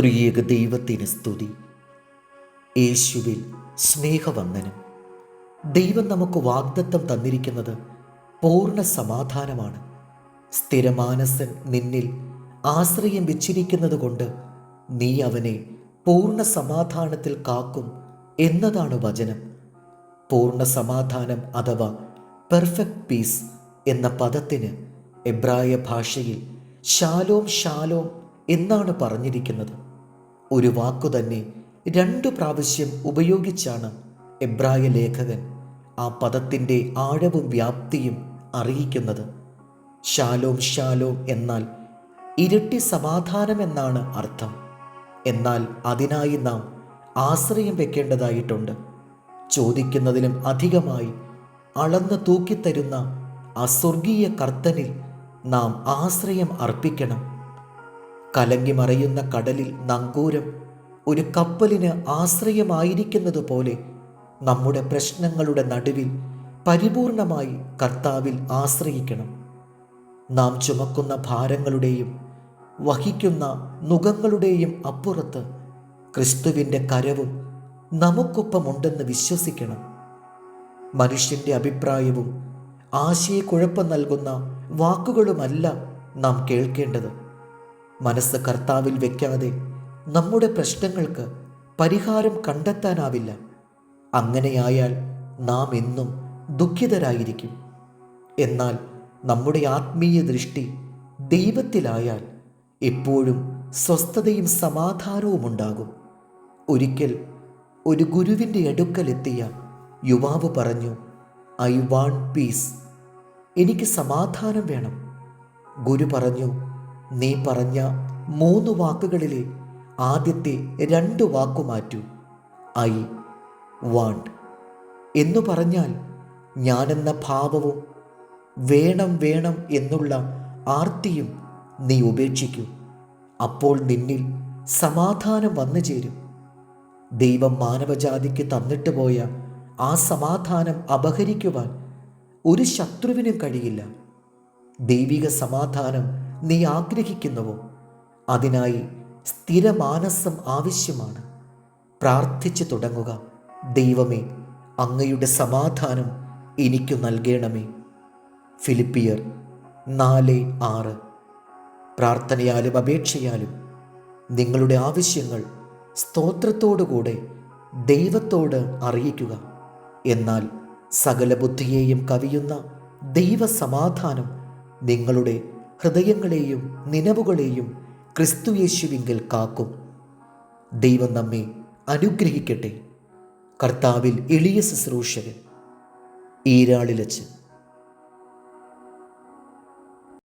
ത്രിയേക ദൈവത്തിന് സ്തുതി. യേശുവിൽ സ്നേഹവന്ദനം. ദൈവം നമുക്ക് വാഗ്ദത്തം തന്നിരിക്കുന്നത് പൂർണ സമാധാനമാണ്. സ്ഥിരമാനസൻ നിന്നിൽ ആശ്രയം വെച്ചിരിക്കുന്നത് കൊണ്ട് നീ അവനെ പൂർണ സമാധാനത്തിൽ കാക്കും എന്നതാണ് വചനം. പൂർണ സമാധാനം അഥവാ പെർഫെക്റ്റ് പീസ് എന്ന പദത്തിന് എബ്രായ ഭാഷയിൽ ശാലോം ശാലോം എന്നാണ് പറഞ്ഞിരിക്കുന്നത്. ഒരു വാക്കു തന്നെ രണ്ടു പ്രാവശ്യം ഉപയോഗിച്ചാണ് എബ്രായ ലേഖകൻ ആ പദത്തിന്റെ ആഴവും വ്യാപ്തിയും അറിയിക്കുന്നത്. ശാലോം ശാലോം എന്നാൽ ഇരട്ടി സമാധാനമെന്നാണ് അർത്ഥം. എന്നാൽ അതിനായി നാം ആശ്രയം വെക്കേണ്ടതായിട്ടുണ്ട്. ചോദിക്കുന്നതിലും അധികമായി അളന്ന് തൂക്കിത്തരുന്ന അസ്വർഗീയ സ്വർഗീയ കർത്തനിൽ നാം ആശ്രയം അർപ്പിക്കണം. കലങ്ങി മറയുന്ന കടലിൽ നങ്കൂരം ഒരു കപ്പലിന് ആശ്രയമായിരിക്കുന്നത് പോലെ നമ്മുടെ പ്രശ്നങ്ങളുടെ നടുവിൽ പരിപൂർണമായി കർത്താവിൽ ആശ്രയിക്കണം. നാം ചുമക്കുന്ന ഭാരങ്ങളുടെയും വഹിക്കുന്ന നുഖങ്ങളുടെയും അപ്പുറത്ത് ക്രിസ്തുവിന്റെ കരവും നമുക്കൊപ്പമുണ്ടെന്ന് വിശ്വസിക്കണം. മനുഷ്യന്റെ അഭിപ്രായവും ആശയക്കുഴപ്പം നൽകുന്ന വാക്കുകളുമല്ല നാം കേൾക്കേണ്ടത്. മനസ്സ് കർത്താവിൽ വെക്കാതെ നമ്മുടെ പ്രശ്നങ്ങൾക്ക് പരിഹാരം കണ്ടെത്താനാവില്ല. അങ്ങനെയായാൽ നാം എന്നും ദുഃഖിതരായിരിക്കും. എന്നാൽ നമ്മുടെ ആത്മീയ ദൃഷ്ടി ദൈവത്തിലായാൽ എപ്പോഴും സ്വസ്ഥതയും സമാധാനവും ഉണ്ടാകും. ഒരിക്കൽ ഒരു ഗുരുവിന്റെ അടുക്കലെത്തിയ യുവാവ് പറഞ്ഞു ഐ വാണ്ട് പീസ്. എനിക്ക് സമാധാനം വേണം. ഗുരു പറഞ്ഞു നീ പറഞ്ഞ മൂന്ന് വാക്കുകളിലെ ആദ്യത്തെ രണ്ട് വാക്കു മാറ്റൂ. I want. എന്നു പറഞ്ഞാൽ ഞാനെന്ന ഭാവവും വേണം വേണം എന്നുള്ള ആർത്തിയും നീ ഉപേക്ഷിക്കൂ. അപ്പോൾ നിന്നിൽ സമാധാനം വന്നു ചേരും. ദൈവം മാനവജാതിക്ക് തന്നിട്ട് പോയ ആ സമാധാനം അപഹരിക്കുവാൻ ഒരു ശത്രുവിനും കഴിയില്ല. ദൈവിക സമാധാനം നീ ആഗ്രഹിക്കുന്നുവോ? അതിനായി സ്ഥിരമാനസം ആവശ്യമാണ്. പ്രാർത്ഥിച്ചു തുടങ്ങുക. ദൈവമേ അങ്ങയുടെ സമാധാനം എനിക്കു നൽകണമേ. ഫിലിപ്പിയർ നാല് ആറ്. പ്രാർത്ഥനയാലും അപേക്ഷയാലും നിങ്ങളുടെ ആവശ്യങ്ങൾ സ്തോത്രത്തോടുകൂടെ ദൈവത്തോട് അറിയിക്കുക. എന്നാൽ സകല ബുദ്ധിയെയും കവിയുന്ന ദൈവസമാധാനം നിങ്ങളുടെ ഹൃദയങ്ങളെയും നിലവുകളെയും ക്രിസ്തുയേശുവിങ്കിൽ കാക്കും. ദൈവം നമ്മെ അനുഗ്രഹിക്കട്ടെ. കർത്താവിൽ എളിയ ശുശ്രൂഷകൻ ഈരാളിലച്ച്